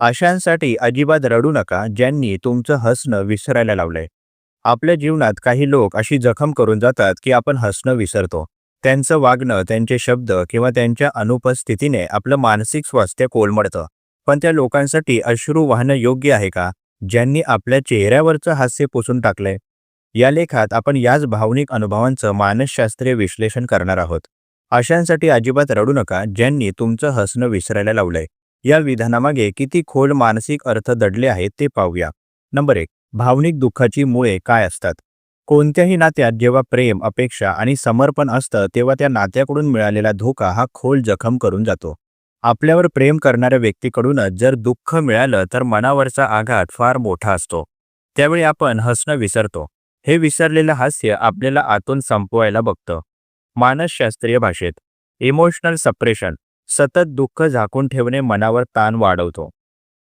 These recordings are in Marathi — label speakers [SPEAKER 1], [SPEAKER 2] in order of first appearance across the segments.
[SPEAKER 1] अशांसाठी अजिबात रडू नका ज्यांनी तुमचं हसणं विसरायला लावलंय. आपल्या जीवनात काही लोक अशी जखम करून जातात की आपण हसणं विसरतो. त्यांचं वागणं त्यांचे शब्द किंवा त्यांच्या अनुपस्थितीने आपलं मानसिक स्वास्थ्य कोलमडतं. पण त्या लोकांसाठी अश्रू वाहणं योग्य आहे का? ज्यांनी आपल्या चेहऱ्यावरचं हास्य पुसून टाकलंय. या लेखात आपण याच भावनिक अनुभवांचं मानसशास्त्रीय विश्लेषण करणार आहोत. अशांसाठी अजिबात रडू नका ज्यांनी तुमचं हसणं विसरायला लावलंय. या विधानामागे किती खोल मानसिक अर्थ दडले आहेत ते पाहूया. नंबर एक भावनिक दुःखाची मुळे काय असतात? कोणत्याही नात्यात जेव्हा प्रेम अपेक्षा आणि समर्पण असतं तेव्हा त्या नात्याकडून मिळालेला धोका हा खोल जखम करून जातो. आपल्यावर प्रेम करणाऱ्या व्यक्तीकडूनच जर दुःख मिळालं तर मनावरचा आघात फार मोठा असतो. त्यावेळी आपण हसणं विसरतो. हे विसरलेलं हास्य आपल्याला आतून संपवायला बघतं. मानसशास्त्रीय भाषेत इमोशनल सप्रेशन सतत दुःख झाकून ठेवणे मनावर ताण वाढवतो.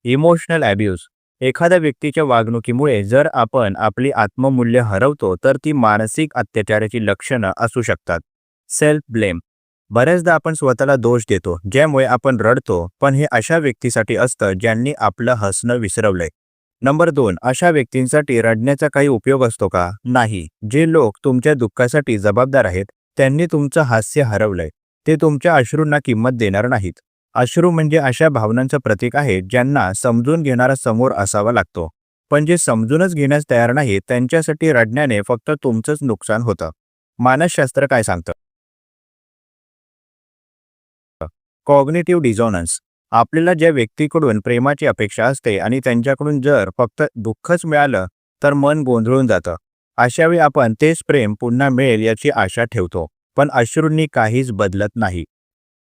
[SPEAKER 1] इमोशनल ॲब्यूज एखाद्या व्यक्तीच्या वागणुकीमुळे जर आपण आपली आत्ममूल्य हरवतो तर ती मानसिक अत्याचाराची लक्षणं असू शकतात. सेल्फ ब्लेम बऱ्याचदा आपण स्वतःला दोष देतो ज्यामुळे आपण रडतो पण हे अशा व्यक्तीसाठी असतं ज्यांनी आपलं हसणं विसरवलंय. नंबर दोन अशा व्यक्तींसाठी रडण्याचा काही उपयोग असतो का? नाही. जे लोक तुमच्या दुःखासाठी जबाबदार आहेत त्यांनी तुमचं हास्य हरवलंय. ते तुमच्या अश्रूंना किंमत देणार नाहीत. अश्रू म्हणजे अशा भावनांचं प्रतीक आहे ज्यांना समजून घेणारा समोर असावा लागतो. पण जे समजूनच घेण्यास तयार नाही त्यांच्यासाठी रडण्याने फक्त तुमचंच नुकसान होतं. मानसशास्त्र काय सांगतं? Cognitive dissonance. आपल्याला ज्या व्यक्तीकडून प्रेमाची अपेक्षा असते आणि त्यांच्याकडून जर फक्त दुःखच मिळालं तर मन गोंधळून जातं. अशावेळी आपण तेच प्रेम पुन्हा मिळेल याची आशा ठेवतो. पण अश्रूंनी काहीच बदलत नाही.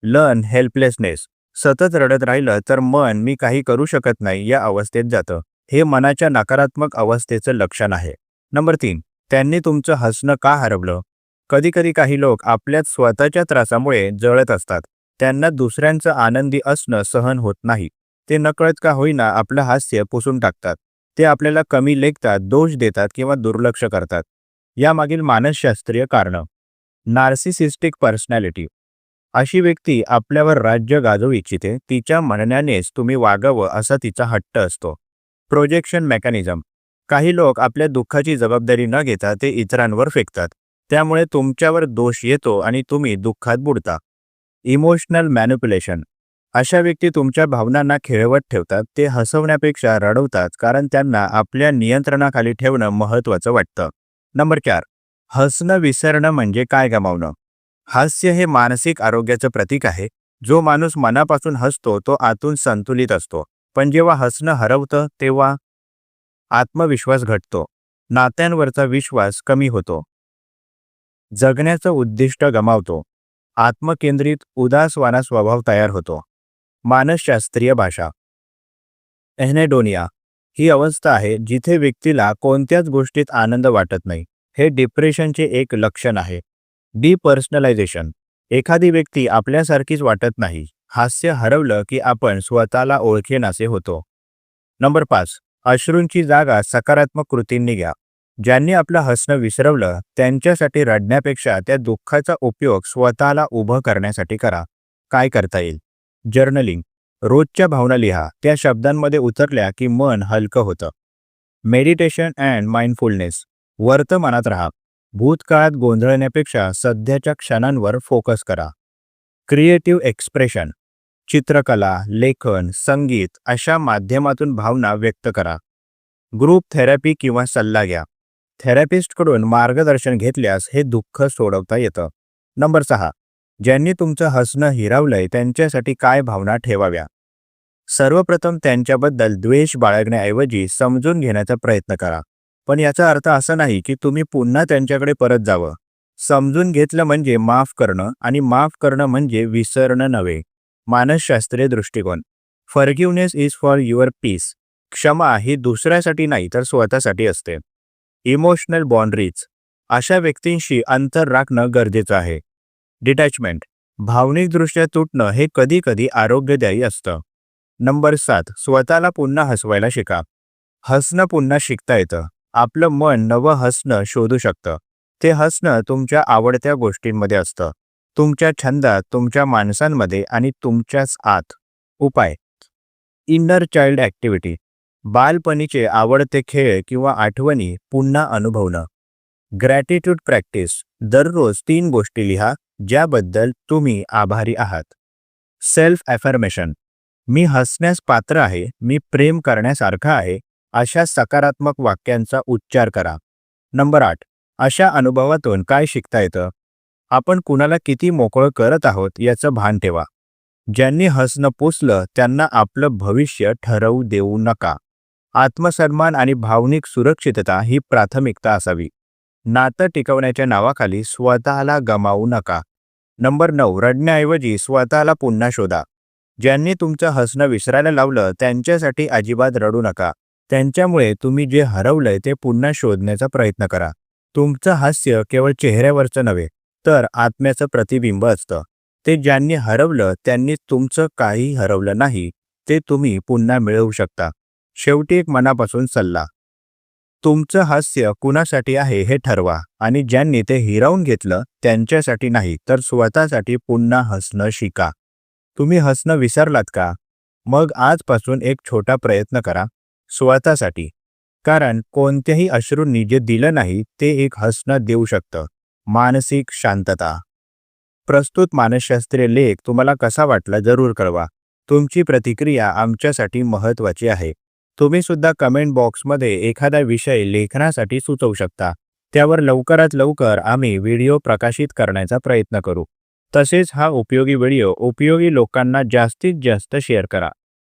[SPEAKER 1] लर्न हेल्पलेसनेस सतत रडत राहिलं तर मन मी काही करू शकत नाही या अवस्थेत जातं. हे मनाच्या नकारात्मक अवस्थेचं लक्षण आहे. नंबर तीन त्यांनी तुमचं हसणं का हरवलं? कधीकधी काही लोक आपल्याच स्वतःच्या त्रासामुळे जळत असतात. त्यांना दुसऱ्यांचं आनंदी असणं सहन होत नाही. ते नकळत का होईना आपलं हास्य पुसून टाकतात. ते आपल्याला कमी लेखतात दोष देतात किंवा दुर्लक्ष करतात. यामागील मानसशास्त्रीय कारणं. नार्सिसिस्टिक पर्सनॅलिटी अशी व्यक्ती आपल्यावर राज्य गाजवू इच्छिते तिच्या म्हणण्यानेच तुम्ही वागावं असा तिचा हट्ट असतो. प्रोजेक्शन मेकॅनिझम काही लोक आपल्या दुःखाची जबाबदारी न घेता ते इतरांवर फेकतात. त्यामुळे तुमच्यावर दोष येतो आणि तुम्ही दुःखात बुडता. इमोशनल मॅन्युप्युलेशन अशा व्यक्ती तुमच्या भावनांना खेळवत ठेवतात ते हसवण्यापेक्षा रडवतात कारण त्यांना आपल्या नियंत्रणाखाली ठेवणं महत्त्वाचं वाटतं. नंबर चार. हसणं विसरणं म्हणजे काय गमावणं? हास्य हे मानसिक आरोग्याचं प्रतीक आहे. जो माणूस मनापासून हसतो तो आतून संतुलित असतो. पण जेव्हा हसणं हरवतं तेव्हा आत्मविश्वास घटतो. नात्यांवरचा विश्वास कमी होतो. जगण्याचं उद्दिष्ट गमावतो. आत्मकेंद्रित उदासवाना स्वभाव तयार होतो. मानसशास्त्रीय भाषा. एहनेडोनिया. ही अवस्था आहे जिथे व्यक्तीला कोणत्याच गोष्टीत आनंद वाटत नाही. हे डिप्रेशनचे एक लक्षण आहे. डिपर्सनलायझेशन. एखादी व्यक्ती आपल्यासारखीच वाटत नाही हास्य हरवलं की आपण स्वतःला ओळखेनासे होतो. नंबर पाच अश्रूंची जागा सकारात्मक कृतींनी घ्या. ज्यांनी आपलं हसणं विसरवलं त्यांच्यासाठी रडण्यापेक्षा त्या दुःखाचा उपयोग स्वतःला उभं करण्यासाठी करा. काय करता येईल? जर्नलिंग. रोजच्या भावना लिहा. त्या शब्दांमध्ये उतरल्या की मन हलकं होतं. Meditation and mindfulness. वर्तमानात राहा. भूतकाळात गोंधळण्यापेक्षा सध्याच्या क्षणांवर फोकस करा. क्रिएटिव्ह एक्सप्रेशन चित्रकला लेखन संगीत अशा माध्यमातून भावना व्यक्त करा. ग्रुप थेरपी किंवा सल्ला घ्या. थेरपिस्टकडून मार्गदर्शन घेतल्यास हे दुःख सोडवता येतं. नंबर सहा. ज्यांनी तुमचं हसणं हिरावलंय त्यांच्यासाठी काय भावना ठेवाव्या? सर्वप्रथम त्यांच्याबद्दल द्वेष बाळगण्याऐवजी समजून घेण्याचा प्रयत्न करा. पण याचा अर्थ असा नाही की तुम्ही पुन्हा त्यांच्याकडे परत जावं. समजून घेतलं म्हणजे माफ करणं आणि माफ करणं म्हणजे विसरणं नव्हे. मानसशास्त्रीय दृष्टिकोन. Forgiveness is for your peace क्षमा ही दुसऱ्यासाठी नाही तर स्वतःसाठी असते. इमोशनल बाउंड्रीज अशा व्यक्तींशी अंतर राखणं गरजेचं आहे. डिटॅचमेंट भावनिकदृष्ट्या तुटणं हे कधी कधी आरोग्यदायी असतं. नंबर सात. स्वतःला पुन्हा हसवायला शिका. हसणं पुन्हा शिकता येतं. आपलं मन नवं हसणं शोधू शकतं. ते हसणं तुमच्या आवडत्या गोष्टींमध्ये असतं. तुमच्या छंदात तुमच्या माणसांमध्ये आणि तुमच्याच आत. उपाय. इन्नर चाइल्ड ॲक्टिव्हिटी बालपणीचे आवडते खेळ किंवा आठवणी पुन्हा अनुभवणं. ग्रॅटिट्यूड प्रॅक्टिस दररोज तीन गोष्टी लिहा ज्याबद्दल तुम्ही आभारी आहात. सेल्फ ॲफर्मेशन मी हसण्यास पात्र आहे मी प्रेम करण्यासारखा आहे अशा सकारात्मक वाक्यांचा उच्चार करा. नंबर आठ. अशा अनुभवातून काय शिकता येतं? आपण कुणाला किती मोकळं करत आहोत याचं भान ठेवा. ज्यांनी हसणं पोचलं त्यांना आपलं भविष्य ठरवू देऊ नका. आत्मसन्मान आणि भावनिक सुरक्षितता ही प्राथमिकता असावी. नातं टिकवण्याच्या नावाखाली स्वतःला गमावू नका. नंबर नऊ. रडण्याऐवजी स्वतःला पुन्हा शोधा. ज्यांनी तुमचं हसणं विसरायला लावलं त्यांच्यासाठी अजिबात रडू नका. त्यांच्यामुळे तुम्ही जे हरवलंय ते पुन्हा शोधण्याचा प्रयत्न करा. तुमचं हास्य केवळ चेहऱ्यावरचं नव्हे तर आत्म्याचं प्रतिबिंब असतं. ते ज्यांनी हरवलं त्यांनी तुमचं काही हरवलं नाही ते तुम्ही पुन्हा मिळवू शकता. शेवटी एक मनापासून सल्ला. तुमचं हास्य कुणासाठी आहे हे ठरवा आणि ज्यांनी ते हिरावून घेतलं त्यांच्यासाठी नाही तर स्वतःसाठी पुन्हा हसणं शिका. तुम्ही हसणं विसरलात का? मग आजपासून एक छोटा प्रयत्न करा. स्वतःसाठी कारण कोणत्याही अश्रूंनी जे दिलं नाही ते एक हसणं देऊ शकतं. मानसिक शांतता. प्रस्तुत मानसशास्त्रीय लेख तुम्हाला कसा वाटला जरूर कळवा. तुमची प्रतिक्रिया आमच्यासाठी महत्त्वाची आहे. तुम्ही सुद्धा कमेंट बॉक्समध्ये एखादा विषय लेखनासाठी सुचवू शकता. त्यावर लवकरात लवकर आम्ही व्हिडिओ प्रकाशित करण्याचा प्रयत्न करू. तसेच हा उपयोगी व्हिडिओ उपयोगी लोकांना जास्तीत जास्त शेअर करा.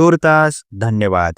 [SPEAKER 1] तूर्तास धन्यवाद।